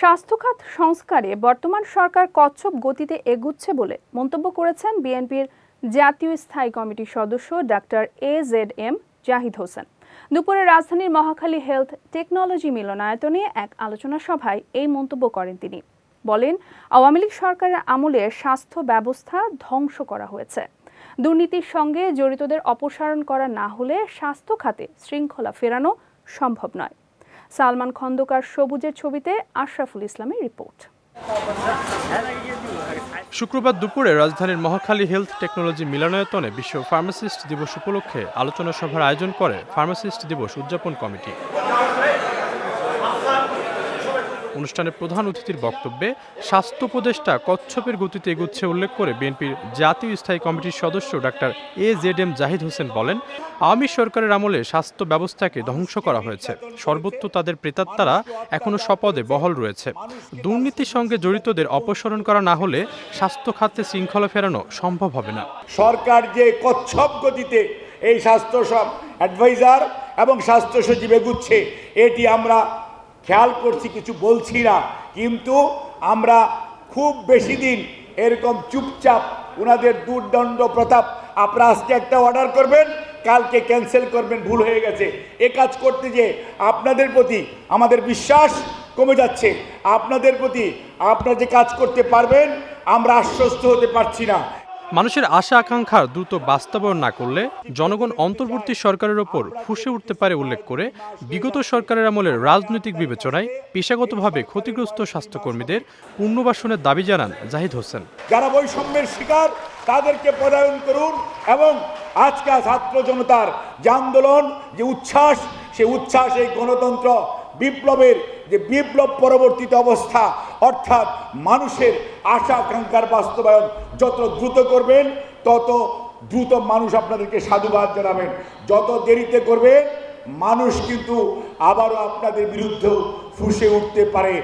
স্বাস্থ্যখাত সংস্কারে বর্তমান সরকার কচ্ছপ গতিতে এগুচ্ছে বলে মন্তব্য করেছেন বিএনপির জাতীয় স্থায়ী কমিটির সদস্য doctor A Z M Zahid Hossain. দুপুরে রাজধানীর মহাখালী হেলথ টেকনোলজি মিলনায়তনে এক আলোচনা সভায় এই মন্তব্য করেন তিনি। বলেন, আওয়ামী লীগ সরকারের আমলে স্বাস্থ্য ব্যবস্থা ধ্বংস করা হয়েছে। দুর্নীতির সঙ্গে জড়িতদের অপসারণ করা না হলে স্বাস্থ্য খাতে শৃঙ্খলা ফেরানো সম্ভব নয়। সালমান খন্দকার সবুজের ছবিতে আশরাফুল ইসলামের রিপোর্ট। শুক্রবার দুপুরে রাজধানীর মহাখালী হেলথ টেকনোলজি মিলনায়তনে বিশ্ব ফার্মাসিস্ট দিবস উপলক্ষে আলোচনা সভার আয়োজন করে ফার্মাসিস্ট দিবস উদযাপন কমিটি। অনুষ্ঠানে প্রধান অতিথির বক্তব্যে স্বাস্থ্য উপদেষ্টা কচ্ছপের গতিতে এগুচ্ছে উল্লেখ করে বিএনপির জাতীয় স্থায়ী কমিটির সদস্য doctor A Z M Zahid Hossain বলেন, আওয়ামী সরকারের আমলে স্বাস্থ্য ব্যবস্থাকে ধ্বংস করা হয়েছে। সর্বত্র তাদের প্রেতাত্মারা এখনও স্বপদে বহল রয়েছে। দুর্নীতির সঙ্গে জড়িতদের অপসারণ করা না হলে স্বাস্থ্য খাতে শৃঙ্খলা ফেরানো সম্ভব হবে না। সরকার যে কচ্ছপ গতিতে এই স্বাস্থ্য সব অ্যাডভাইজার এবং স্বাস্থ্য সচিব এগুচ্ছে, এটি আমরা খেয়াল করছি, কিছু বলছি না। কিন্তু আমরা খুব বেশি দিন এরকম চুপচাপ ওনাদের দুর্দণ্ড প্রতাপ আপনারা আজকে একটা অর্ডার করবেন, কালকে ক্যান্সেল করবেন, ভুল হয়ে গেছে। এ কাজ করতে যে আপনাদের প্রতি আমাদের বিশ্বাস কমে যাচ্ছে। আপনাদের প্রতি আপনারা যে কাজ করতে পারবেন, আমরা আশ্বস্ত হতে পারছি না। মানুষের আশা আকাঙ্ক্ষার দ্রুত বাস্তবায়ন না করলে জনগণ অন্তর্বর্তী সরকারের ওপর ফুসে উঠতে পারে উল্লেখ করে বিগত সরকারের আমলের রাজনৈতিক বিবেচনায় পেশাগতভাবে ক্ষতিগ্রস্ত স্বাস্থ্যকর্মীদের পুনর্বাসনের দাবি জানান জাহিদ হোসেন। যারা বৈষম্যের শিকার, তাদেরকে পদায়ন করুন এবং আজকে ছাত্র জনতার যে আন্দোলন, যে উচ্ছ্বাস সে উচ্ছ্বাস এই গণতন্ত্র বিপ্লবের যে বিপ্লব পরবর্তীতে অবস্থা, অর্থাৎ মানুষের আশা আকাঙ্ক্ষার বাস্তবায়ন যত দ্রুত করবেন, তত দ্রুত মানুষ আপনাদেরকে সাধুবাদ জানাবেন। যত দেরিতে করবে, মানুষ কিন্তু আবারও আপনাদের বিরুদ্ধেও ফুসে উঠতে পারে।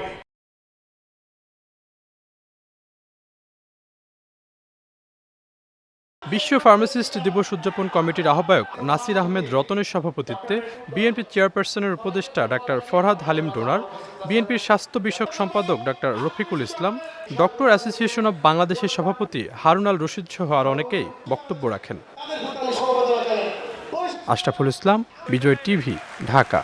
বিশ্ব ফার্মাসিস্ট দিবস উদযাপন কমিটির আহ্বায়ক নাসির আহমেদ রতনের সভাপতিত্বে বিএনপি চেয়ারপারসনের উপদেষ্টা ডাক্তার ফরহাদ হালিম ডোনার বিএনপির স্বাস্থ্য বিষয়ক সম্পাদক doctor Rafiqul Islam, doctor association of বাংলাদেশের সভাপতি হারুন আল রশিদ সহ আর অনেকেই বক্তব্য রাখেন। আশরাফুল ইসলাম, বিজয় টিভি, ঢাকা।